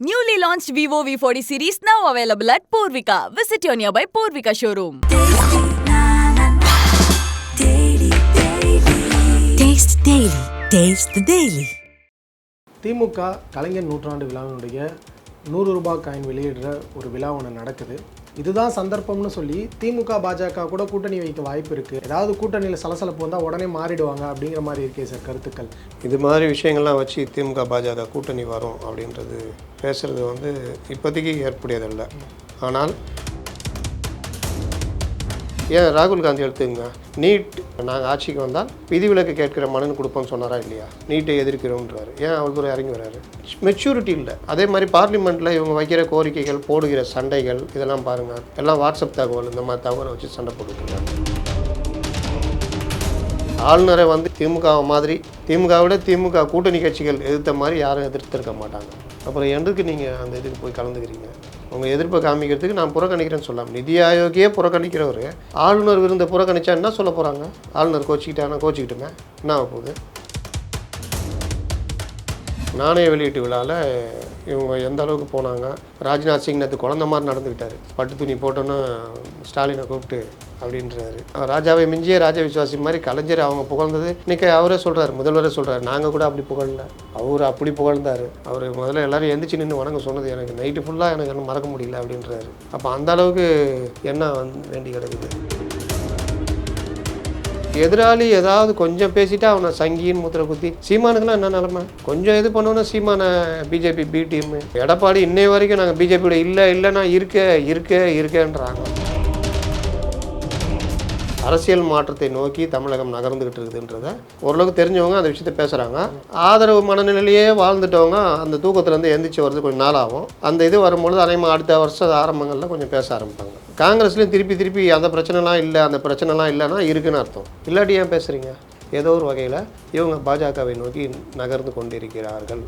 Newly launched Vivo V40 series now available at Purvika. Visit your nearby Purvika showroom. Taste Daily. Taste the Daily. திமுக கலைஞர் நூற்றாண்டு விழாவினுடைய நூறு ரூபாய் coin வெளியிடுற ஒரு விழா ஒன்று நடக்குது இதுதான் சந்தர்ப்பம்னு சொல்லி திமுக பாஜக கூட கூட்டணி வைக்க வாய்ப்பு இருக்குது ஏதாவது கூட்டணியில் சலசலப்பு வந்தால் உடனே மாறிடுவாங்க அப்படிங்கிற மாதிரி இருக்கே சார் கருத்துக்கள். இது மாதிரி விஷயங்கள்லாம் வச்சு திமுக பாஜக கூட்டணி வரும் அப்படின்றது பேசுகிறது வந்து இப்போதைக்கு ஏற்புடையதல்ல. ஆனால் ஏன் ராகுல் காந்தி எடுத்துங்க? நீட் நாங்கள் ஆட்சிக்கு வந்தால் விதிவிலக்கு கேட்கிற மனு கொடுப்போம்னு சொன்னாரா இல்லையா? நீட்டை எதிர்க்கிறோன்றாரு ஏன் அவ்வளோ தூரம் இறங்கி வர்றாரு? மெச்சூரிட்டி இல்லை. அதே மாதிரி பார்லிமெண்ட்டில் இவங்க வைக்கிற கோரிக்கைகள் போடுகிற சண்டைகள் இதெல்லாம் பாருங்கள் எல்லாம் வாட்ஸ்அப் தகவல் இந்த மாதிரி தகவலை வச்சு சண்டை போட்டுருக்காங்க ஆளுநரை வந்து திமுக மாதிரி திமுகவிட திமுக கூட்டணி கட்சிகள் எதிர்த்த மாதிரி யாரும் எதிர்த்திருக்க மாட்டாங்க. அப்புறம் எதுக்கு நீங்கள் அந்த இதுக்கு போய் கலந்துக்கிறீங்க? உங்கள் எதிர்ப்பை காமிக்கிறதுக்கு நான் புறக்கணிக்கிறேன்னு சொல்லலாம் நிதி ஆயோக்கியே புறக்கணிக்கிறவர். ஆளுநர் விருந்த புறக்கணிச்சா என்ன சொல்ல போகிறாங்க ஆளுநர் கோச்சிக்கிட்டானா கோச்சிக்கிட்டுமே என்ன ஆக போகுது? நாணய வெளியீட்டு விழாவில் இவங்க எந்த அளவுக்கு போனாங்க? ராஜ்நாத் சிங் நேற்று குழந்த மாதிரி நடந்துக்கிட்டாரு. பட்டு துணி போட்டோன்னு ஸ்டாலினை கூப்பிட்டு அப்படின்றாரு. ராஜாவை மிஞ்சிய ராஜ விசுவாசி மாதிரி கலைஞர் அவங்க புகழ்ந்தது. இன்னைக்கு அவரே சொல்கிறார் முதல்வரே சொல்கிறார் நாங்கள் கூட அப்படி புகழல. அவர் அப்படி புகழ்ந்தார். அவர் முதல்ல எல்லாரும் எந்திரிச்சு நின்று வணங்க சொன்னது எனக்கு நைட்டு ஃபுல்லாக எனக்கு என்ன மறக்க முடியல அப்படின்றாரு. அப்போ அந்த அளவுக்கு என்ன வந்து வேண்டி கிடக்குது எதிராளி ஏதாவது கொஞ்சம் பேசிட்டு அவனை சங்கின்னு முத்திர குத்தி சீமானுக்குலாம் என்ன நிலமை? கொஞ்சம் இது பண்ணோன்னா சீமான பிஜேபி பி டீம் எடப்பாடி இன்னை வரைக்கும் நாங்கள் பிஜேபியோட இல்லை இல்லைன்னா இருக்க இருக்க இருக்கேன்றாங்க. அரசியல் மாற்றத்தை நோக்கி தமிழகம் நகர்ந்துகிட்டு இருக்குதுன்றத ஓரளவுக்கு தெரிஞ்சவங்க அந்த விஷயத்த பேசுகிறாங்க ஆதரவு மனநிலையிலேயே வாழ்ந்துட்டவங்க அந்த தூக்கத்துலேருந்து எந்திரிச்சு வர்றது கொஞ்சம் நாள் ஆகும் அந்த இது வரும்பொழுது அதே அடுத்த வருஷம் ஆரம்பங்களில் கொஞ்சம் பேச ஆரம்பிப்பாங்க. காங்கிரஸ்லேயும் திருப்பி திருப்பி அந்த பிரச்சனைலாம் இல்லை அந்த பிரச்சனைலாம் இல்லைன்னா இருக்குன்னு அர்த்தம். இல்லாட்டி ஏன் பேசுகிறீங்க ஏதோ ஒரு வகையில் இவங்க பாஜகவை நோக்கி நகர்ந்து கொண்டிருக்கிறார்கள்.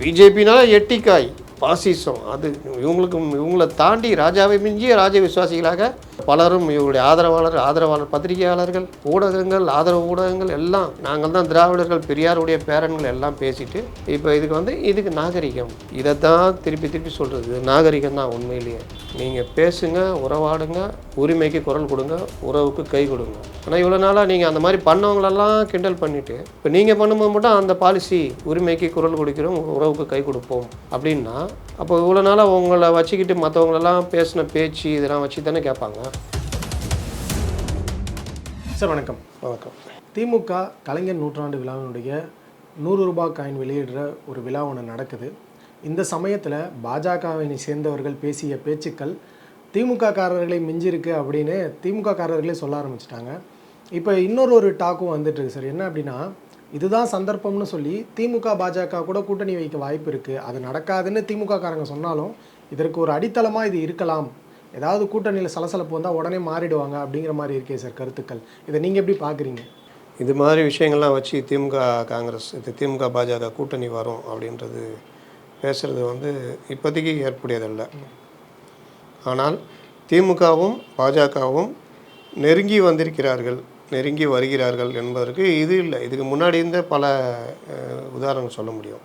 பிஜேபினால எட்டிக்காய். பாசிசம். அது இவங்களுக்கு இவங்களை தாண்டி ராஜாவை மிஞ்சிய ராஜ விசுவாசிகளாக பலரும் இவருடைய ஆதரவாளர் ஆதரவாளர் பத்திரிகையாளர்கள் ஊடகங்கள் ஆதரவு ஊடகங்கள் எல்லாம் நாங்கள் தான் திராவிடர்கள் பெரியாருடைய பேரன்கள் எல்லாம் பேசிட்டு இப்போ இதுக்கு வந்து இதுக்கு நாகரிகம். இதை தான் திருப்பி திருப்பி சொல்கிறது நாகரிகம் தான் உண்மையிலேயே. நீங்கள் பேசுங்க உறவாடுங்க உரிமைக்கு குரல் கொடுங்க உறவுக்கு கை கொடுங்க. ஆனால் இவ்வளோ நாளாக நீங்கள் அந்த மாதிரி பண்ணவங்களெல்லாம் கிண்டல் பண்ணிவிட்டு இப்போ நீங்கள் பண்ணும்போது மட்டும் அந்த பாலிசி உரிமைக்கு குரல் கொடுக்கிறோம் உறவுக்கு கை கொடுப்போம். அப்படின்னா அப்போ இவ்வளோ நாளாக உங்களை வச்சுக்கிட்டு மற்றவங்களெல்லாம் பேசின பேச்சு இதெல்லாம் வச்சு தானே கேட்பாங்க. சார் வணக்கம். வணக்கம். திமுக கலைஞர் நூற்றாண்டு விழாவினுடைய நூறு ரூபாய் காயின் வெளியிடுற ஒரு விழா ஒன்று நடக்குது. இந்த சமயத்தில் பாஜகவை சேர்ந்தவர்கள் பேசிய பேச்சுக்கள் திமுக காரர்களை மிஞ்சிருக்கு அப்படின்னு திமுக காரர்களே சொல்ல ஆரம்பிச்சிட்டாங்க. இப்போ இன்னொரு ஒரு டாக்கும் வந்துட்டு இருக்கு சார். என்ன அப்படின்னா இதுதான் சந்தர்ப்பம்னு சொல்லி திமுக பாஜக கூட கூட்டணி வைக்க வாய்ப்பு இருக்குது அது நடக்காதுன்னு திமுக காரங்க சொன்னாலும் இதற்கு ஒரு அடித்தளமாக இது இருக்கலாம். ஏதாவது கூட்டணியில் சலசலப்பு வந்தால் உடனே மாறிடுவாங்க அப்படிங்கிற மாதிரி இருக்கே சார் கருத்துக்கள். இதை நீங்கள் எப்படி பார்க்குறீங்க இது மாதிரி விஷயங்கள்லாம் வச்சு திமுக காங்கிரஸ் இது திமுக பாஜக கூட்டணி வரும் அப்படின்றது பேசுகிறது வந்து இப்போதைக்கு ஏற்புடையதல்ல. ஆனால் திமுகவும் பாஜகவும் நெருங்கி வந்திருக்கிறார்கள் நெருங்கி வருகிறார்கள் என்பதற்கு இது இல்லை. இதுக்கு முன்னாடி இருந்த பல உதாரணங்கள் உதாரணம் சொல்ல முடியும்.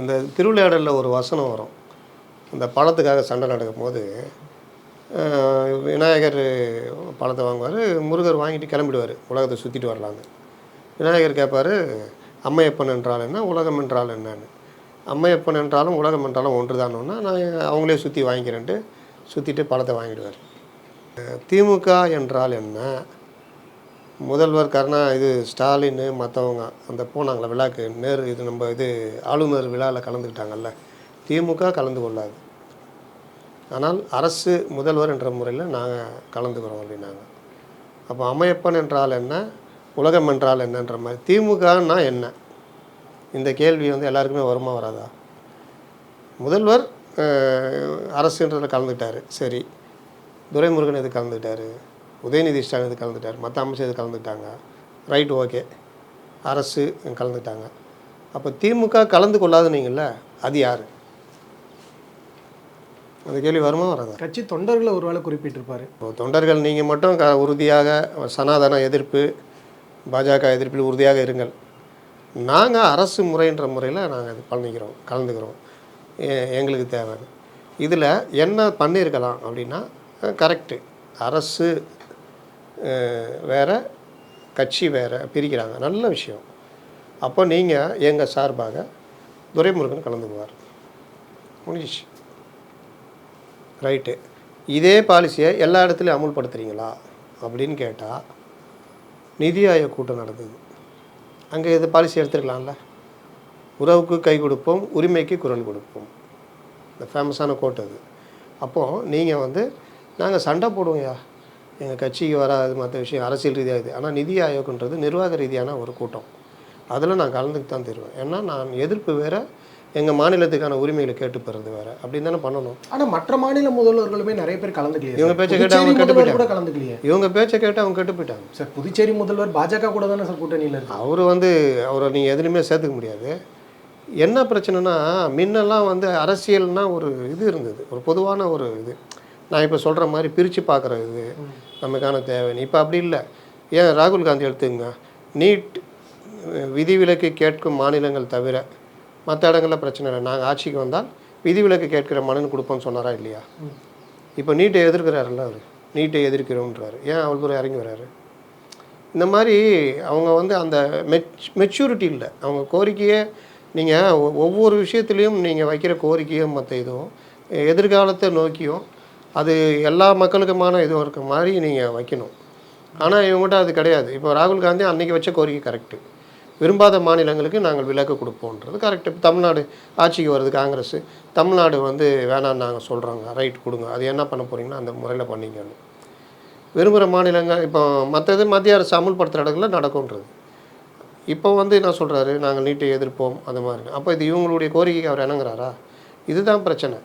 இந்த திருவிளையாடலில் ஒரு வசனம் வரும். இந்த பணத்துக்காக சண்டை நடக்கும்போது விநாயகர் பணத்தை வாங்குவார் முருகர் வாங்கிட்டு கிளம்பிடுவார் உலகத்தை சுற்றிட்டு வரலான்னு. விநாயகர் கேட்பார் அம்மையப்பன் என்றால் என்ன உலகம் என்றால் என்னன்னு. அம்மையப்பன் என்றாலும் உலகம் என்றாலும் ஒன்று தானோன்னா நான் அவங்களே சுற்றி வாங்கிக்கிறேன்ட்டு சுற்றிட்டு பணத்தை வாங்கிடுவார். திமுக என்றால் என்ன? முதல்வர் கருணா இது ஸ்டாலின் மற்றவங்க அந்த போனாங்களே விழாக்கு நேரு இது நம்ம இது ஆளுநர் விழாவில் கலந்துக்கிட்டாங்கல்ல திமுக கலந்து கொள்ளாது. ஆனால் அரசு முதல்வர் என்ற முறையில் நாங்கள் கலந்துக்கிறோம் அப்படின்னாங்க. அப்போ அமையப்பன் என்றால் என்ன? உலகம் என்றால் என்னன்ற மாதிரி. திமுகன்னா என்ன? இந்த கேள்வி வந்து எல்லாருக்குமே வருமா வராதா? முதல்வர் அரசுன்றதில் கலந்துக்கிட்டாரு. சரி. துரைமுருகன் இது கலந்துக்கிட்டார்? உதயநிதி ஸ்டாலின் இது கலந்துட்டார் மற்ற அமைச்சர் இது கலந்துக்கிட்டாங்க? Right okay. அரசு கலந்துக்கிட்டாங்க. அப்போ திமுக கலந்து கொள்ளாதுனீங்கள அது யார்? அந்த கேள்வி வருமா வராதா? கட்சி தொண்டர்களை ஒருவேளை குறிப்பிட்டிருப்பாரு. இப்போ தொண்டர்கள் நீங்கள் மட்டும் க உறுதியாக சனாதன எதிர்ப்பு பாஜக எதிர்ப்பில் உறுதியாக இருங்கள். நாங்கள் அரசு முறைன்ற முறையில் நாங்கள் இது பண்ணிக்கிறோம் கலந்துக்கிறோம். எங்களுக்கு தேவைன்னு இதில் என்ன பண்ணியிருக்கலாம் அப்படின்னா கரெக்டு. அரசு வேற கட்சி வேற பிரிக்கிறாங்க. நல்ல விஷயம். அப்போ நீங்கள் எங்கள் சார்பாக துரைமுருகன் கலந்துக்குவார். முடிஞ்சிச்சு. ரைட்டு இதே பாலிசியை எல்லா இடத்துலையும் அமுல்படுத்துறீங்களா? அப்படின்னு கேட்டால் நிதி ஆயோக் கூட்டம் நடந்தது. அங்கே இது பாலிசி எடுத்துருக்கலாம்ல. உறவுக்கு கை கொடுப்போம் உரிமைக்கு குரல் கொடுப்போம். இந்த ஃபேமஸான கோட் அது. அப்போது நீங்கள் வந்து நாங்கள் சண்டை போடுவோம்யா. எங்கள் கட்சிக்கு வராது மற்ற விஷயம் அரசியல் ரீதியாக இது. ஆனால் நிதி ஆயோக்ன்றது நிர்வாக ரீதியான ஒரு கூட்டம். அதில் நான் கலந்துக்கு தான் தருவேன். ஏன்னா நான் எதிர்ப்பு வேறு எங்கள் மாநிலத்துக்கான உரிமைகளை கேட்டு பெறுறது வேறு. அப்படின்னு தானே பண்ணணும். ஆனா மற்ற மாநில முதல்வர்களுமே நிறைய பேர் கலந்துக்கலையே இவங்க. பேச்சை கேட்டு அவங்க கெட்டு கூட போயிட்டாங்க. கலந்துக்கலையே இவங்க பேச்சை கேட்டு அவங்க கெட்டு போயிட்டாங்க. சார் புதுச்சேரி முதல்வர் பாஜக கூட தானே சார் கூட்டணியில் இருக்கு. அவர் வந்து அவரை நீங்கள் எதுலையுமே சேர்த்துக்க முடியாது. என்ன பிரச்சனைனா முன்னெல்லாம் வந்து அரசியல்னா ஒரு இது இருந்தது. ஒரு பொதுவான ஒரு இது. நான் இப்போ சொல்கிற மாதிரி பிரித்து பார்க்குற இது நமக்கான தேவைன்னு இப்போ அப்படி இல்லை. ஏன் ராகுல் காந்தி எடுத்துங்க நீட் விதிவிலக்கு கேட்கும் மாநிலங்கள் தவிர மற்ற இடங்களில் பிரச்சனை இல்லை. நாங்கள் ஆட்சிக்கு வந்தால் விதிவிலக்கு கேட்கிற மனு கொடுப்போம்னு சொன்னாரா இல்லையா? இப்போ நீட்டை எதிர்க்கிறாருல்ல அவர். நீட்டை எதிர்க்கிறோன்றாரு ஏன் அவ்வளோ தூரம் இறங்கி வர்றாரு இந்த மாதிரி அவங்க வந்து அந்த மெச் மெச்சூரிட்டி இல்லை. அவங்க கோரிக்கையே நீங்கள் ஒவ்வொரு விஷயத்துலேயும் நீங்கள் வைக்கிற கோரிக்கையும் மற்ற இதுவும் எதிர்காலத்தை நோக்கியும் அது எல்லா மக்களுக்குமான இதுவும் இருக்க மாதிரி நீங்கள் வைக்கணும். ஆனால் இவங்ககிட்ட அது கிடையாது. இப்போ ராகுல் காந்தி அன்றைக்கி வச்ச கோரிக்கை கரெக்டு விரும்பாத மாநிலங்களுக்கு நாங்கள் விலக்கு கொடுப்போன்றது கரெக்டு இப்போ தமிழ்நாடு ஆட்சிக்கு வருது காங்கிரஸ். தமிழ்நாடு வந்து வேணாம்னு நாங்கள் சொல்கிறோங்க ரைட் கொடுங்க. அது என்ன பண்ண போகிறீங்கன்னா அந்த முறையில் பண்ணிங்கன்னு விரும்புகிற மாநிலங்கள் இப்போ மற்றது மத்திய அரசு அமுல்படுத்துகிற இடங்களில் நடக்கும்ன்றது. இப்போ வந்து என்ன சொல்கிறாரு நாங்கள் நீட்டை எதிர்ப்போம். அந்த மாதிரி. அப்போ இது இவங்களுடைய கோரிக்கைக்கு அவர் இணங்குறாரா? இதுதான் பிரச்சனை.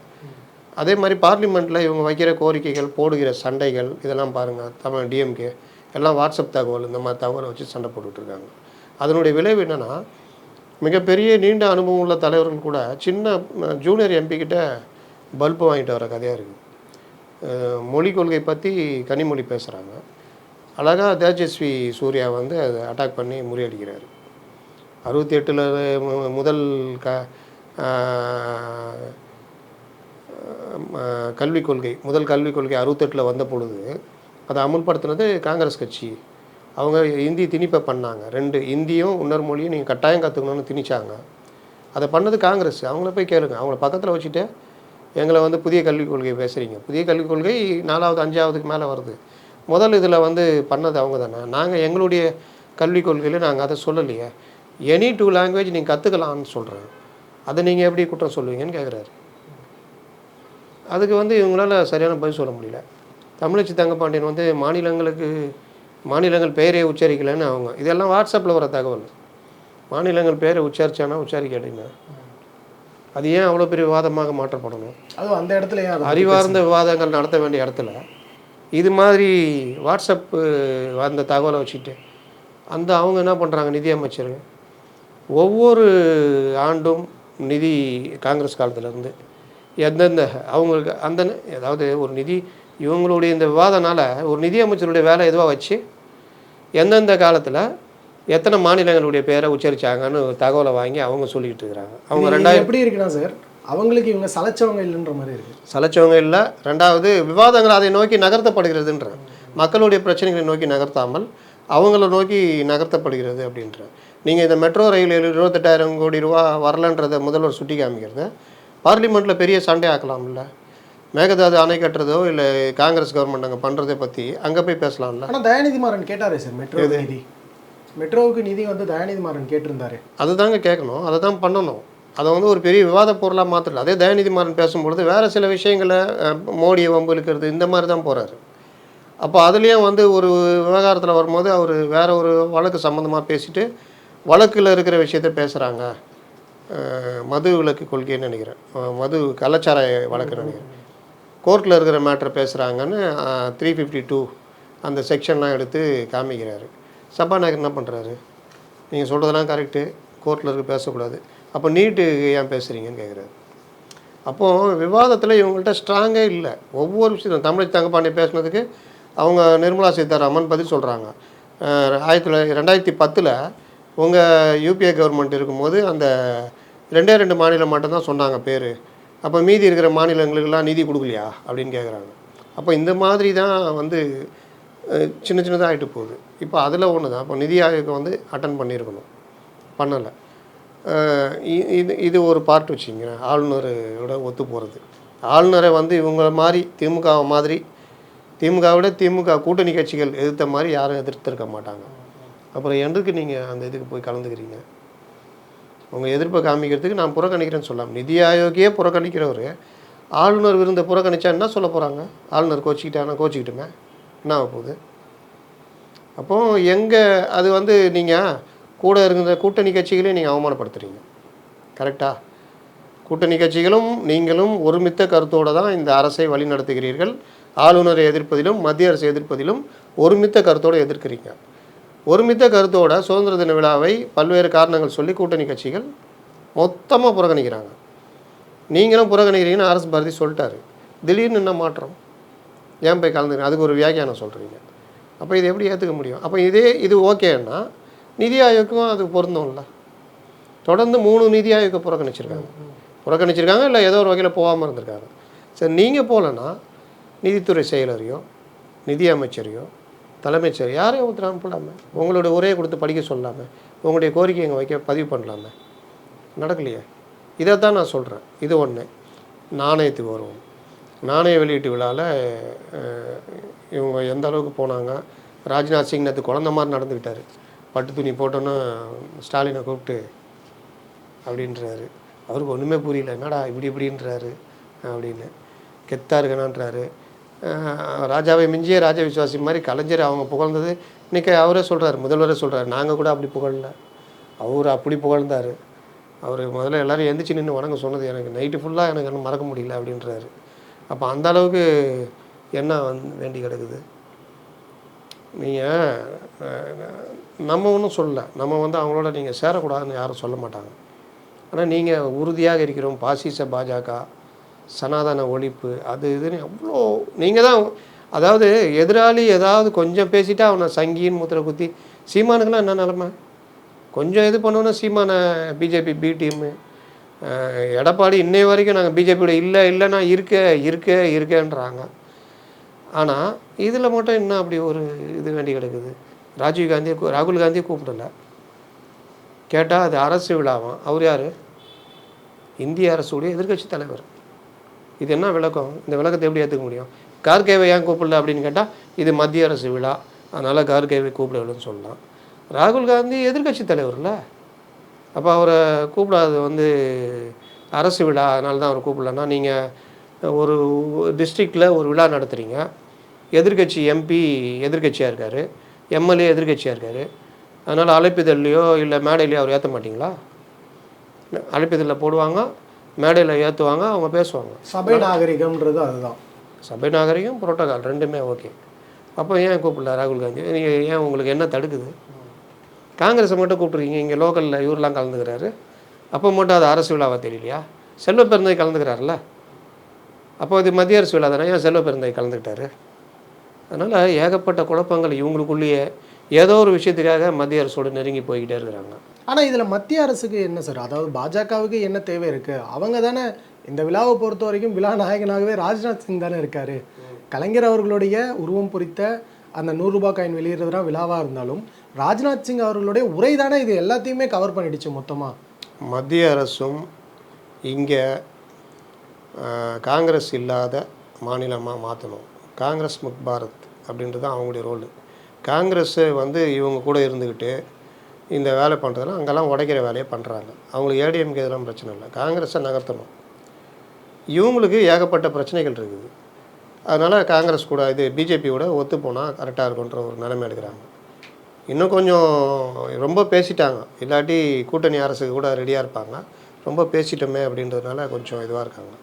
அதே மாதிரி பார்லிமெண்ட்டில் இவங்க வைக்கிற கோரிக்கைகள் போடுகிற சண்டைகள் இதெல்லாம் பாருங்கள் தமிழ் டிஎம்கே எல்லாம் வாட்ஸ்அப் தகவல் இந்த மாதிரி தகவலை வச்சு சண்டை போட்டுட்ருக்காங்க அதனுடைய விளைவு என்னென்னா மிகப்பெரிய நீண்ட அனுபவம் உள்ள தலைவர்கள் கூட சின்ன ஜூனியர் எம்பி கிட்ட பல்பு வாங்கிட்டு வர கதையாக இருக்குது மொழி கொள்கை பற்றி கனிமொழி பேசுகிறாங்க அழகாக தேஜஸ்வி சூர்யா வந்து அதை அட்டாக் பண்ணி முறியடிக்கிறார். அறுபத்தி எட்டில் முதல் க கல்விக் கொள்கை முதல் கல்விக் கொள்கை அறுபத்தெட்டில் வந்த பொழுது அதை அமுல்படுத்தினது காங்கிரஸ் கட்சி. அவங்க இந்தி திணிப்பை பண்ணாங்க. ரெண்டு இந்தியும் இன்னொரு மொழியும் நீங்கள் கட்டாயம் கற்றுக்கணும்னு திணிச்சாங்க. அதை பண்ணது காங்கிரஸ். அவங்கள போய் கேளுங்க. அவங்கள பக்கத்தில் வச்சுட்டு எங்களை வந்து புதிய கல்விக் கொள்கை பேசுகிறீங்க புதிய கல்விக் கொள்கை நாலாவது அஞ்சாவதுக்கு மேலே வருது. முதல் இதில் வந்து பண்ணது அவங்க தானே. நாங்கள் எங்களுடைய கல்விக் கொள்கையில் நாங்கள் அதை சொல்லலையே. எனி டூ லாங்குவேஜ் நீங்கள் கற்றுக்கலாம்னு சொல்கிறேன் அதை நீங்கள் எப்படி குற்றம் சொல்லுவீங்கன்னு கேட்குறாரு அதுக்கு வந்து இவங்களால சரியான பதில் சொல்ல முடியல. தமிழச்சி தங்கப்பாண்டியன் வந்து மாநிலங்களுக்கு மாநிலங்கள் பெயரே உச்சரிக்கலைன்னு அவங்க. இதெல்லாம் வாட்ஸ்அப்பில் வர தகவல். மாநிலங்கள் பேரை உச்சரிச்சானா உச்சரிக்கலைன்னா அது ஏன் அவ்வளோ பெரிய விவாதமாக மாற்றப்படணும்? அதுவும் அந்த இடத்துல அறிவார்ந்த விவாதங்கள் நடத்த வேண்டிய இடத்துல. இது மாதிரி வாட்ஸ்அப் அந்த தகவலை வச்சுட்டு அந்த அவங்க என்ன பண்ணுறாங்க நிதியமைச்சர் ஒவ்வொரு ஆண்டும் நிதி காங்கிரஸ் காலத்துலேருந்து எந்தெந்த அவங்களுக்கு அந்த அதாவது ஒரு நிதி இவங்களுடைய இந்த விவாதனால ஒரு நிதியமைச்சருடைய வேலை எதுவாக வச்சு எந்தெந்த காலத்தில் எத்தனை மாநிலங்களுடைய பேரை உச்சரிச்சாங்கன்னு ஒரு தகவலை வாங்கி அவங்க சொல்லிக்கிட்டு இருக்கிறாங்க. அவங்க ரெண்டாயிரம் எப்படி இருக்குன்னா சார் அவங்களுக்கு இவங்க சலைச்சவங்க இல்லைன்ற மாதிரி இருக்கு. சலைச்சவங்க இல்லை. ரெண்டாவது விவாதங்கள் அதை நோக்கி நகர்த்தப்படுகிறதுன்ற. மக்களுடைய பிரச்சனைகளை நோக்கி நகர்த்தாமல் அவங்கள நோக்கி நகர்த்தப்படுகிறது அப்படின்ற. நீங்கள் இந்த மெட்ரோ ரயில் இருபத்தெட்டாயிரம் கோடி ரூபா வரலன்றதை முதல்வர் சுட்டி காமிக்கிறத பார்லிமெண்ட்டில் பெரிய சண்டை ஆக்கலாம்ல. மேகதாது அணை கட்டுறதோ இல்லை காங்கிரஸ் கவர்மெண்ட் அங்கே பண்ணுறதை பற்றி அங்கே போய் பேசலாம்ல? ஆனா தயாநிதி மாறன் கேட்டாரே சார் மெட்ரோ நிதி. மெட்ரோவுக்கு நிதி வந்து தயாநிதி மாறன் கேட்டிருந்தாரு. அதுதாங்க கேட்கணும் அதை தான் பண்ணணும். அதை வந்து ஒரு பெரிய விவாத பொருளாக மாற்றல அதே தயாநிதி மாறன் பேசும்பொழுது வேறு சில விஷயங்களை மோடியை வம்பு இழுக்கிறது இந்த மாதிரி தான் போகிறாரு அப்போ அதுலேயும் வந்து ஒரு விவகாரத்தில் வரும்போது அவர் வேற ஒரு வழக்கு சம்மந்தமாக பேசிட்டு வழக்கில் இருக்கிற விஷயத்த பேசுகிறாங்க மது விலக்கு கொள்கைன்னு நினைக்கிறேன். மது கலாச்சார வழக்கு நினைக்கிறேன். கோர்ட்டில் இருக்கிற மேட்ரை பேசுகிறாங்கன்னு த்ரீ ஃபிஃப்டி டூ அந்த செக்ஷன்லாம் எடுத்து காமிக்கிறாரு. சபாநாயகர் என்ன பண்ணுறாரு நீங்கள் சொல்கிறதெல்லாம் கரெக்டு கோர்ட்டில் இருக்க பேசக்கூடாது. அப்போ நீட்டு ஏன் பேசுகிறீங்கன்னு கேட்குறாரு அப்போது விவாதத்தில் இவங்கள்ட்ட ஸ்ட்ராங்கே இல்லை. ஒவ்வொரு விஷயத்தையும் தமிழ் தங்கப்பாண்டி பேசுனதுக்கு அவங்க நிர்மலா சீதாராமன் பதில் சொல்கிறாங்க ஆயிரத்தி தொள்ளாயிரத்தி ரெண்டாயிரத்தி பத்தில் உங்கள் யூபிஏ கவர்மெண்ட் இருக்கும்போது அந்த ரெண்டே ரெண்டு மாநிலம் மட்டும்தான் சொன்னாங்க பேர். அப்போ மீதி இருக்கிற மாநிலங்களுக்கெல்லாம் நிதி கொடுக்கலையா? அப்படின்னு கேட்குறாங்க அப்போ இந்த மாதிரி தான் வந்து சின்ன சின்னதாக ஆகிட்டு போகுது. இப்போ அதில் ஒன்று தான். இப்போ நிதி ஆயோக் வந்து அட்டன் பண்ணியிருக்கணும் பண்ணலை. இது இது ஒரு பார்ட் வச்சுங்க ஆளுநரோட ஒத்து போகிறது ஆளுநரை வந்து இவங்கள மாதிரி திமுக மாதிரி திமுகவோட திமுக கூட்டணி கட்சிகள் எதிர்த்த மாதிரி யாரும் எதிர்த்திருக்க மாட்டாங்க. அப்புறம் எதுக்கு நீங்கள் அந்த இதுக்கு போய் கலந்துக்கிறீங்க? உங்கள் எதிர்ப்பை காமிக்கிறதுக்கு நான் புறக்கணிக்கிறேன்னு சொல்லலாம் நிதி ஆயோக்கியே புறக்கணிக்கிறவர் ஆளுநர் விருந்தை புறக்கணிச்சா என்ன சொல்ல போகிறாங்க ஆளுநர் கோச்சிக்கிட்டானா கோச்சிக்கிட்டுமே என்ன ஆக போகுது? அப்போ எங்கே அது வந்து நீங்கள் கூட இருந்த கூட்டணி கட்சிகளையும் நீங்கள் அவமானப்படுத்துறீங்க. கரெக்டாக கூட்டணி கட்சிகளும் நீங்களும் ஒருமித்த கருத்தோடு தான் இந்த அரசை வழிநடத்துகிறீர்கள். ஆளுநரை எதிர்ப்பதிலும் மத்திய அரசை எதிர்ப்பதிலும் ஒருமித்த கருத்தோடு எதிர்க்கிறீங்க. ஒருமித்த கருத்தோட சுதந்திர தின விழாவை பல்வேறு காரணங்கள் சொல்லி கூட்டணி கட்சிகள் மொத்தமாக புறக்கணிக்கிறாங்க. நீங்களும் புறக்கணிக்கிறீங்கன்னு அரசு பாரதி சொல்லிட்டாரு. திடீர்னு என்ன மாற்றம்? ஏன் போய் கலந்துக்கிறேன் அதுக்கு ஒரு வியாக்கியானம் சொல்கிறீங்க அப்போ இதை எப்படி ஏற்றுக்க முடியும்? அப்போ இதே இது ஓகேன்னா நிதி ஆயோக்கும் அது பொருந்தும்ல. தொடர்ந்து மூணு நிதி ஆயோக்கை புறக்கணிச்சிருக்காங்க. புறக்கணிச்சிருக்காங்க இல்லை ஏதோ ஒரு வகையில் போகாமல் இருந்திருக்காங்க. சரி நீங்கள் போகலன்னா நிதித்துறை செயலரையோ நிதி அமைச்சரையோ தலைமைச் செயலர் யாரையும் ஊற்றுறாம போடாமல் உங்களோட உரையை கொடுத்து படிக்க சொல்லாமல் உங்களுடைய கோரிக்கை இங்கே வைக்க பதிவு பண்ணலாமே? நடக்கலையே. இதை தான் நான் சொல்கிறேன் இது ஒன்று நாணயத்துக்கு வருவோம். நாணய வெளியீட்டு விழாவில் இவங்க எந்த அளவுக்கு போனாங்க? ராஜ்நாத் சிங் நேற்று குழந்த மாதிரி நடந்துக்கிட்டார் பட்டு துணி போட்டோன்னு ஸ்டாலினை கூப்பிட்டு அப்படின்றாரு. அவருக்கு ஒன்றுமே புரியல. என்னடா இப்படி இப்படின்றாரு? அப்படின்னு. கெத்தா இருக்கணான்றாரு ராஜாவை மிஞ்சிய ராஜ விசுவாசி மாதிரி கலைஞர் அவங்க புகழ்ந்தது. இன்றைக்கி அவரே சொல்கிறார் முதல்வரே சொல்கிறார் நாங்கள் கூட அப்படி புகழல. அவர் அப்படி புகழ்ந்தார். அவர் முதல்ல எல்லாரும் எந்திரிச்சு நின்று வணங்க சொன்னது எனக்கு நைட்டு ஃபுல்லாக எனக்கு இன்னும் மறக்க முடியல அப்படின்றாரு. அப்போ அந்த அளவுக்கு என்ன வந்து வேண்டி கிடக்குது? நீங்கள் நம்ம ஒன்றும் சொல்லலை. நம்ம வந்து அவங்களோட நீங்கள் சேரக்கூடாதுன்னு யாரும் சொல்ல மாட்டாங்க. ஆனால் நீங்கள் உறுதியாக இருக்கிறோம் பாசிச பாஜக சனாதன ஒழிப்பு அது இதுன்னு அவ்வளோ நீங்கள் தான் அதாவது எதிராளி ஏதாவது கொஞ்சம் பேசிட்டா அவனை சங்கின்னு முத்திர குத்தி சீமானுக்கெல்லாம் என்ன நிலமை? கொஞ்சம் இது பண்ணோன்னா சீமான பிஜேபி பி டீமு எடப்பாடி இன்னை வரைக்கும் நாங்கள் பிஜேபியோட இல்லை இல்லைன்னா இருக்க இருக்க இருக்கேன்றாங்க. ஆனால் இதில் மட்டும் என்ன அப்படி ஒரு இது வேண்டி கிடக்குது? ராஜீவ் காந்தியை ராகுல் காந்தியை கூப்பிடல. கேட்டால் அது அரசு விழாவும். அவர் யார்? இந்திய அரசுடைய எதிர்க்கட்சி தலைவர். இது என்ன விளக்கம்? இந்த விளக்கத்தை எப்படி ஏற்றுக்க முடியும்? கார்கேவை ஏன் கூப்பிடல அப்படின்னு கேட்டால் இது மத்திய அரசு விழா. அதனால் கார்கேவை கூப்பிடலன்னு சொல்லலாம். ராகுல் காந்தி எதிர்க்கட்சி தலைவர்ல அப்போ அவரை கூப்பிடாது வந்து அரசு விழா. அதனால தான் அவரை கூப்பிடலன்னா நீங்கள் ஒரு டிஸ்ட்ரிக்டில் ஒரு விழா நடத்துகிறீங்க எதிர்க்கட்சி எம்பி எதிர்க்கட்சியாக இருக்கார். எம்எல்ஏ எதிர்க்கட்சியாக இருக்கார். அதனால் அழைப்பிதழ்லையோ இல்லை மேடையிலையோ அவர் ஏற்ற மாட்டிங்களா? அழைப்பிதழில் போடுவாங்க. மேடையில் ஏற்றுவாங்க அவங்க பேசுவாங்க. சபை நாகரிகம்ன்றது அதுதான். சபை நாகரிகம் புரோட்டோகால் ரெண்டுமே ஓகே. அப்போ ஏன் கூப்பிடல ராகுல் காந்தி? நீங்க ஏன் உங்களுக்கு என்ன தடுக்குது? காங்கிரஸை மட்டும் கூப்பிட்ருக்கீங்க இங்கே லோக்கலில் இவரெலாம் கலந்துக்கிறாரு. அப்போ மட்டும் அது அரசு விழாவா தெரியலையா? செல்வ பெருந்தை கலந்துக்கிறாருல்ல? அப்போ இது மத்திய அரசு விழா தானே? ஏன் செல்வ பெருந்தை கலந்துக்கிட்டாரு? அதனால் ஏகப்பட்ட குழப்பங்கள் இவங்களுக்குள்ளேயே ஏதோ ஒரு விஷயத்துக்காக மத்திய அரசோடு நெருங்கி போய்கிட்டே இருக்கிறாங்க. ஆனால் இதில் மத்திய அரசுக்கு என்ன சார்? அதாவது பாஜகவுக்கு என்ன தேவை இருக்குது அவங்க தானே இந்த விழாவை பொறுத்த வரைக்கும் விழா நாயகனாகவே ராஜ்நாத் சிங் தானே இருக்காரு. கலைஞர் அவர்களுடைய உருவம் பொறித்த அந்த நூறு ரூபாய் காயின் வெளியிடுறது தான் விழாவாக இருந்தாலும் ராஜ்நாத் சிங் அவர்களுடைய உரை தானே இது எல்லாத்தையுமே கவர் பண்ணிடுச்சு மொத்தமாக மத்திய அரசும் இங்கே காங்கிரஸ் இல்லாத மாநிலமாக மாற்றணும் காங்கிரஸ் முக் பாரத் அப்படின்றது தான் அவங்களுடைய ரோலு காங்கிரஸ் வந்து இவங்க கூட இருந்துக்கிட்டு இந்த வேலை பண்ணுறதுலாம் அங்கெல்லாம் உடைக்கிற வேலையை பண்ணுறாங்க அவங்களுக்கு ஏடிஎம்கே இதெல்லாம் பிரச்சனை இல்லை. காங்கிரஸை நகர்த்தணும். இவங்களுக்கு ஏகப்பட்ட பிரச்சனைகள் இருக்குது. அதனால் காங்கிரஸ் கூட இது பிஜேபியோட ஒத்து போனால் கரெக்டாக இருக்குன்ற ஒரு நிலைமை எடுக்கிறாங்க. இன்னும் கொஞ்சம் ரொம்ப பேசிட்டாங்க. இல்லாட்டி கூட்டணி அரசுக்கு கூட ரெடியாக இருப்பாங்க. ரொம்ப பேசிட்டோமே அப்படின்றதுனால கொஞ்சம் இதுவாக இருக்காங்க.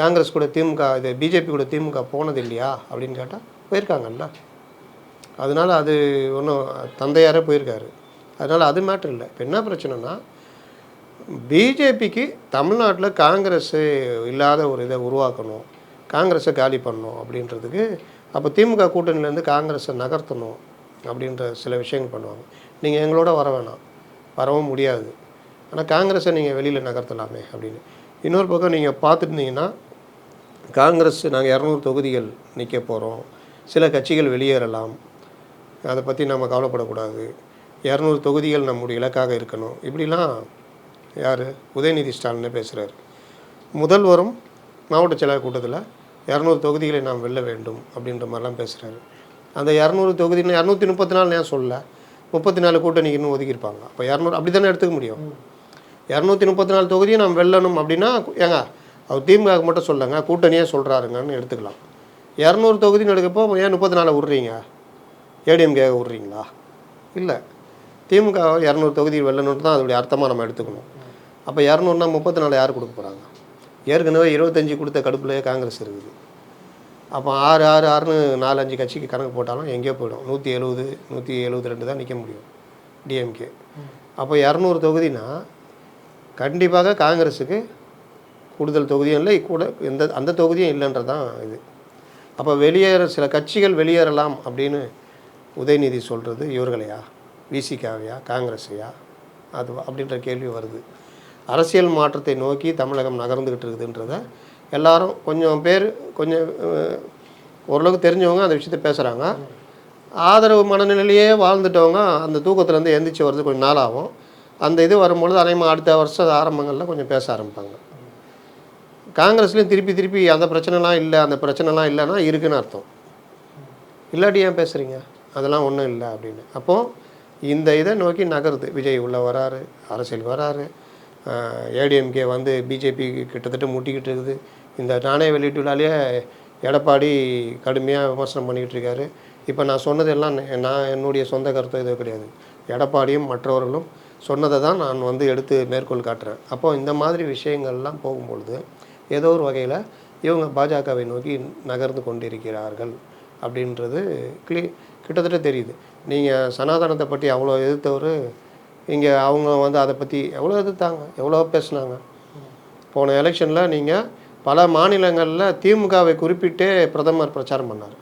காங்கிரஸ் கூட திமுக இது பிஜேபி கூட திமுக போனது இல்லையா அப்படின்னு கேட்டால் போயிருக்காங்கல்ல. அதனால அது ஒன்றும் தந்தையாரே போயிருக்காரு. அதனால் அது மேட்ரு இல்லை. இப்போ என்ன பிரச்சனைனா பிஜேபிக்கு தமிழ்நாட்டில் காங்கிரஸ் இல்லாத ஒரு இதை உருவாக்கணும் காங்கிரஸை காலி பண்ணணும் அப்படின்றதுக்கு அப்போ திமுக கூட்டணியிலேருந்து காங்கிரஸை நகர்த்தணும் அப்படின்ற சில விஷயங்கள் பண்ணுவாங்க. நீங்கள் எங்களோட வர வேணாம். வரவும் முடியாது. ஆனால் காங்கிரஸை நீங்கள் வெளியில் நகர்த்தலாமே அப்படின்னு. இன்னொரு பக்கம் நீங்கள் பார்த்துருந்தீங்கன்னா காங்கிரஸ் நாங்கள் இரநூறு தொகுதிகள் நிற்க போகிறோம் சில கட்சிகள் வெளியேறலாம். அதை பற்றி நம்ம கவலைப்படக்கூடாது. இரநூறு தொகுதிகள் நம்முடைய இலக்காக இருக்கணும். இப்படிலாம் யார்? உதயநிதி ஸ்டாலின் பேசுகிறாரு முதல்வரும் மாவட்ட செயலாளர் கூட்டத்தில் இரநூறு தொகுதிகளை நாம் வெல்ல வேண்டும் அப்படின்ற மாதிரிலாம் பேசுகிறாரு அந்த இரநூறு தொகுதியில் இரநூத்தி முப்பத்தி நாலு ஏன் சொல்லல? முப்பத்தி நாலு கூட்டணிக்கு இன்னும் ஒதுக்கியிருப்பாங்க அப்போ இரநூறு அப்படி தானே எடுத்துக்க முடியும்? இரநூத்தி முப்பத்தி நாலு தொகுதியை நாம் வெல்லணும் அப்படின்னா ஏங்க அவர் திமுக மட்டும் சொல்லுங்க கூட்டணியே சொல்கிறாருங்கன்னு எடுத்துக்கலாம். இரநூறு தொகுதின்னு எடுக்கப்போ ஏன் முப்பத்தி நாலு விட்றீங்க? ஏடிஎம்கே விட்றீங்களா? இல்லை. திமுக இரநூறு தொகுதி வெல்லணுன்ட்டு தான் அதோடைய அர்த்தமாக நம்ம எடுத்துக்கணும். அப்போ இரநூறுனா முப்பத்தி நாலு யார் கொடுக்க போகிறாங்க ஏற்கனவே இருபத்தஞ்சி கொடுத்த கடுப்புலேயே காங்கிரஸ் இருக்குது. அப்போ ஆறு ஆறு ஆறுன்னு நாலஞ்சு கட்சிக்கு கணக்கு போட்டாலும் எங்கேயோ போயிடும். நூற்றி எழுபது நூற்றி எழுபது ரெண்டு தான் நிற்க முடியும் டிஎம்கே. அப்போ இரநூறு தொகுதினா கண்டிப்பாக காங்கிரஸுக்கு கூடுதல் தொகுதியும் இல்லை கூட எந்த அந்த தொகுதியும் இல்லைன்றது தான் இது. அப்போ வெளியேற சில கட்சிகள் வெளியேறலாம் அப்படின்னு உதயநிதி சொல்கிறது இவர்களையா? விசிகாவையா காங்கிரஸையா? அது அப்படின்ற கேள்வி வருது. அரசியல் மாற்றத்தை நோக்கி தமிழகம் நகர்ந்துக்கிட்டு இருக்குதுன்றத எல்லாரும் கொஞ்சம் பேர் கொஞ்சம் ஓரளவுக்கு தெரிஞ்சவங்க அந்த விஷயத்த பேசுகிறாங்க ஆதரவு மனநிலையிலேயே வாழ்ந்துட்டவங்க அந்த தூக்கத்துலேருந்து எந்திரிச்சு வர்றது கொஞ்சம் நாள் ஆகும் அந்த இது வரும்பொழுது அநேகமாக அடுத்த வருஷம் ஆரம்பங்களில் கொஞ்சம் பேச ஆரம்பிப்பாங்க. காங்கிரஸ்லேயும் திருப்பி திருப்பி அந்த பிரச்சனைலாம் இல்லை அந்த பிரச்சனைலாம் இல்லைன்னா இருக்குன்னு அர்த்தம். இல்லாட்டி ஏன் பேசுகிறீங்க அதெல்லாம் ஒன்றும் இல்லை அப்படின்னு. அப்போது இந்த இதை நோக்கி நகருது. விஜய் உள்ளே வராரு அரசியல் வராரு. ஏடிஎம்கே வந்து பிஜேபி கிட்டத்தட்ட முட்டிக்கிட்டு இருக்குது. இந்த நாணய வெளியீட்டு விழாலேயே எடப்பாடி கடுமையாக விமர்சனம் பண்ணிக்கிட்டு இருக்காரு. இப்போ நான் சொன்னதெல்லாம் நான் என்னுடைய சொந்த கருத்து இது கிடையாது. எடப்பாடியும் மற்றவர்களும் சொன்னதை தான் நான் வந்து எடுத்து மேற்கோள் காட்டுறேன். அப்போ இந்த மாதிரி விஷயங்கள்லாம் போகும்பொழுது ஏதோ ஒரு வகையில் இவங்க பாஜகவை நோக்கி நகர்ந்து கொண்டிருக்கிறார்கள் அப்படின்றது கிளி கிட்டத்தட்ட தெரியுது. நீங்கள் சனாதனத்தை பற்றி அவ்வளோ எதிர்த்தவர் இங்கே அவங்க வந்து அதை பற்றி எவ்வளோ எதிர்த்தாங்க எவ்வளோ பேசுனாங்க. போன எலெக்ஷனில் நீங்கள் பல மாநிலங்களில் திமுகவை குறிப்பிட்டே பிரதமர் பிரச்சாரம் பண்ணார்.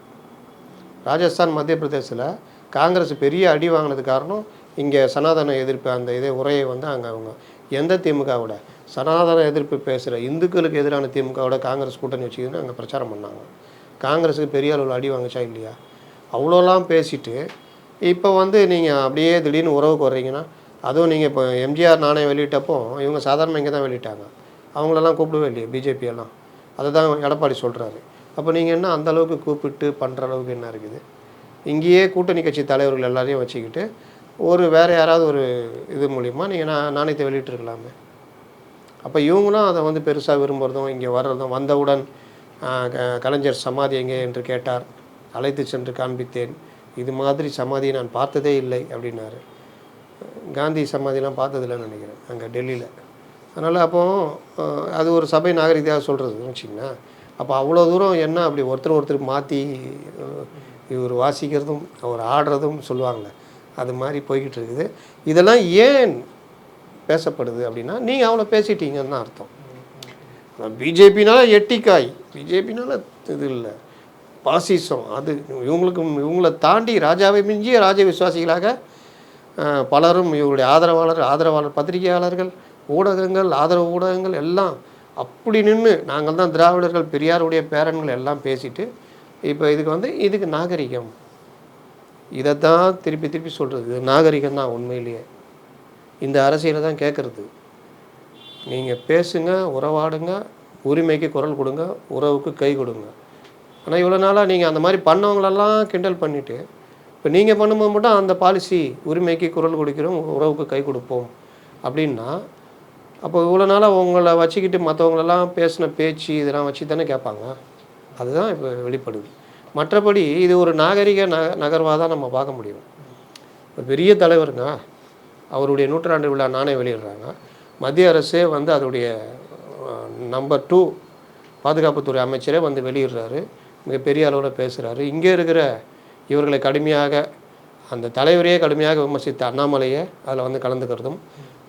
ராஜஸ்தான் மத்திய பிரதேசத்தில் காங்கிரஸ் பெரிய அடி வாங்கினது காரணம் இங்கே சனாதன எதிர்ப்பு அந்த இதே உரையை வந்து அங்கே அவங்க எந்த திமுகவோட சனாதன எதிர்ப்பு பேசுகிற இந்துக்களுக்கு எதிரான திமுகவோட காங்கிரஸ் கூட்டணி வச்சுக்கின்னு அங்கே பிரச்சாரம் பண்ணாங்க. காங்கிரஸுக்கு பெரிய அளவில் அடி வாங்குச்சா இல்லையா? அவ்வளோலாம் பேசிட்டு இப்போ வந்து நீங்கள் அப்படியே திடீர்னு உறவுக்கு வர்றீங்கன்னா அதுவும் நீங்கள் இப்போ எம்ஜிஆர் நாணயம் வெளியிட்டப்போ இவங்க சாதாரண இங்கே தான் வெளியிட்டாங்க. அவங்களெல்லாம் கூப்பிடவே இல்லையே பிஜேபியெல்லாம் அதை தான் எடப்பாடி சொல்கிறாரு அப்போ நீங்கள் என்ன அந்த அளவுக்கு கூப்பிட்டு பண்ணுற அளவுக்கு என்ன இருக்குது? இங்கேயே கூட்டணி கட்சி தலைவர்கள் எல்லாரையும் வச்சுக்கிட்டு ஒரு வேறு யாராவது ஒரு இது மூலிமா நீங்கள் நான் நாணயத்தை வெளியிட்டிருக்கலாமே. அப்போ இவங்களும் அதை வந்து பெருசாக விரும்புகிறதும் இங்கே வர்றதும் வந்தவுடன் க- கலைஞர் சமாதி எங்கே என்று கேட்டார். அழைத்து சென்று காண்பித்தேன். இது மாதிரி சமாதியை நான் பார்த்ததே இல்லை அப்படின்னாரு. காந்தி சமாதிலாம் பார்த்ததில்லைன்னு நினைக்கிறேன் அங்கே டெல்லியில். அதனால் அப்போ அது ஒரு சபை நாகரிகதாக சொல்கிறதுன்னு வச்சிங்கன்னா அப்போ அவ்வளோ தூரம் என்ன அப்படி ஒருத்தர் ஒருத்தர் மாற்றி இவர் வாசிக்கிறதும் அவர் ஆடுறதும் சொல்லுவாங்கள்ல அது மாதிரி போய்கிட்டு இருக்குது. இதெல்லாம் ஏன் பேசப்படுது அப்படின்னா நீங்கள் அவ்வளோ பேசிட்டீங்கன்னு தான் அர்த்தம் பிஜேபினால எட்டிக்காய். பிஜேபினால இது இல்லை. பாசிசம். அது இவங்களுக்கு இவங்களை தாண்டி ராஜாவை மிஞ்சிய ராஜ விசுவாசிகளாக பலரும் இவருடைய ஆதரவாளர் ஆதரவாளர் பத்திரிகையாளர்கள் ஊடகங்கள் ஆதரவு ஊடகங்கள் எல்லாம் அப்படி நின்று நாங்கள் தான் திராவிடர்கள் பெரியாருடைய பேரன்கள் எல்லாம் பேசிட்டு இப்போ இதுக்கு வந்து இதுக்கு நாகரிகம். இதை தான் திருப்பி திருப்பி சொல்கிறது இது நாகரிகம் தான் உண்மையிலேயே. இந்த அரசியலை தான் கேட்குறது. நீங்கள் பேசுங்க உறவாடுங்க உரிமைக்கு குரல் கொடுங்க உறவுக்கு கை கொடுங்க. ஆனால் இவ்வளோ நாளாக நீங்கள் அந்த மாதிரி பண்ணவங்களெல்லாம் கிண்டல் பண்ணிவிட்டு இப்போ நீங்கள் பண்ணும்போது மட்டும் அந்த பாலிசி உரிமைக்கு குரல் கொடுக்கிறோம் உறவுக்கு கை கொடுப்போம். அப்படின்னா அப்போ இவ்வளோ நாளாக உங்களை வச்சுக்கிட்டு மற்றவங்களெல்லாம் பேசின பேச்சு இதெல்லாம் வச்சு தானே கேட்பாங்க? அதுதான் இப்போ வெளிப்படுது. மற்றபடி இது ஒரு நாகரிக ந நகர்வாக தான் நம்ம பார்க்க முடியும். ஒரு பெரிய தலைவருங்க. அவருடைய நூற்றாண்டு விழா நானே வெளியிடுறாங்க. மத்திய அரசே வந்து அதோடைய நம்பர் டூ பாதுகாப்புத்துறை அமைச்சரே வந்து வெளியிடுறாரு. மிகப்பெரிய அளவில் பேசுகிறாரு இங்கே இருக்கிற இவர்களை கடுமையாக அந்த தலைவரையே கடுமையாக விமர்சித்த அண்ணாமலையை அதில் வந்து கலந்துக்கிறதும்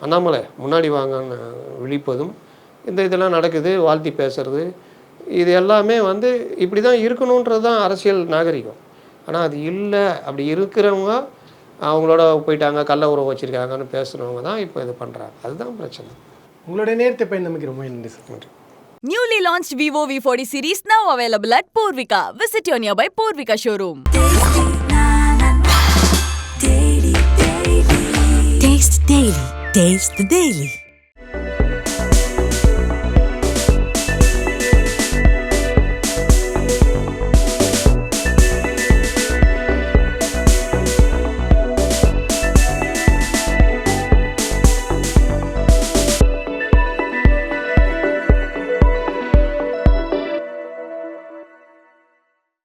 அண்ணாமலை முன்னாடி வாங்கன்னு விழிப்பதும் இந்த இதெல்லாம் நடக்குது வாழ்த்தி பேசுறது இது எல்லாமே வந்து இப்படி தான் இருக்கணுன்றது தான் அரசியல் நாகரிகம். ஆனால் அது இல்லை. அப்படி இருக்கிறவங்க அவங்களோட போயிட்டாங்க கள்ள உறவு வச்சுருக்காங்கன்னு பேசுகிறவங்க தான் இப்போ இது பண்ணுறாங்க அதுதான் பிரச்சனை. உங்களுடைய நேரத்தை பயந்தமைக்கு ரொம்ப நன்றி சார். நன்றி. Newly launched Vivo V40 series now available at Purvika. Visit your nearby Purvika showroom. Taste Daily. Taste the Daily.